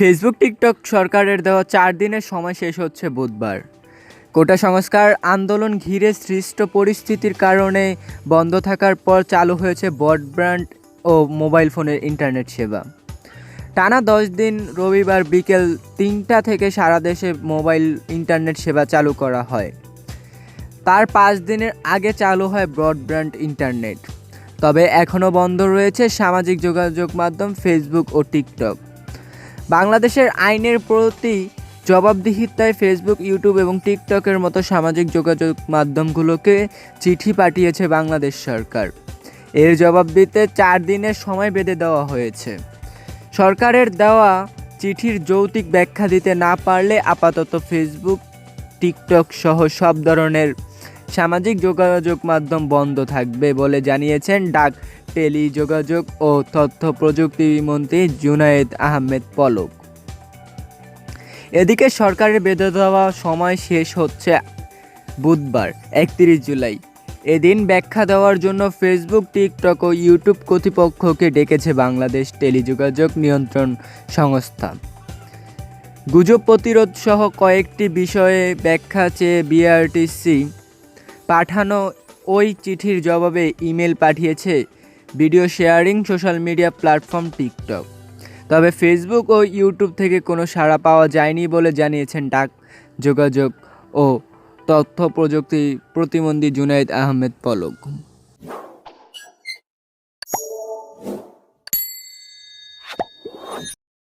Facebook TikTok সরকারের দেওয়া চার দিনের সময় শেষ হচ্ছে বুধবার। কোটা সংস্কার আন্দোলন ঘিরে সৃষ্ট পরিস্থিতির কারণে বন্ধ থাকার পর চালু হয়েছে ব্রডব্যান্ড ও মোবাইল ফোনের ইন্টারনেট সেবা। টানা দশ দিন রবিবার বিকেল তিনটা থেকে সারা দেশে মোবাইল ইন্টারনেট সেবা চালু করা হয়। তার পাঁচ দিনের আগে চালু হয় ব্রডব্যান্ড ইন্টারনেট। তবে এখনও বন্ধ রয়েছে সামাজিক যোগাযোগ মাধ্যম ফেসবুক ও টিকটক বাংলাদেশের আইনের প্রতি জবাবদিহিতায় ফেসবুক ইউটিউব এবং টিকটকের মতো সামাজিক যোগাযোগ মাধ্যমগুলোকে চিঠি পাঠিয়েছে বাংলাদেশ সরকার। এর জবাব দিতে চার দিনের সময় বেঁধে দেওয়া হয়েছে। সরকারের দেওয়া চিঠির যৌক্তিক ব্যাখ্যা দিতে না পারলে আপাতত ফেসবুক টিকটক সহ সব ধরনের সামাজিক যোগাযোগ মাধ্যম বন্ধ থাকবে বলে জানিয়েছেন ডাক টেলি যোগাযোগ ও তথ্য প্রযুক্তি মন্ত্রী জুনায়েদ আহমেদ পলক। এদিকে সরকারের বেঁধে দেওয়া সময় শেষ হচ্ছে বুধবার, একত্রিশ জুলাই। এদিন ব্যাখ্যা দেওয়ার জন্য ফেসবুক, টিকটক ও ইউটিউব কর্তৃপক্ষকে ডেকেছে বাংলাদেশ টেলিযোগাযোগ নিয়ন্ত্রণ সংস্থা। গুজব প্রতিরোধ সহ কয়েকটি বিষয়ে ব্যাখ্যা চেয়ে বিআরটিসি পাঠানো ওই চিঠির জবাবে ইমেল পাঠিয়েছে video sharing social media platform TikTok. তবে ফেসবুক ও ইউটিউব থেকে কোনো সাড়া পাওয়া যায়নি বলে জানিয়েছেন ডাক যোগাযোগ ও তথ্য প্রযুক্তি প্রতিমন্ত্রী জুনাইদ আহমেদ পলক।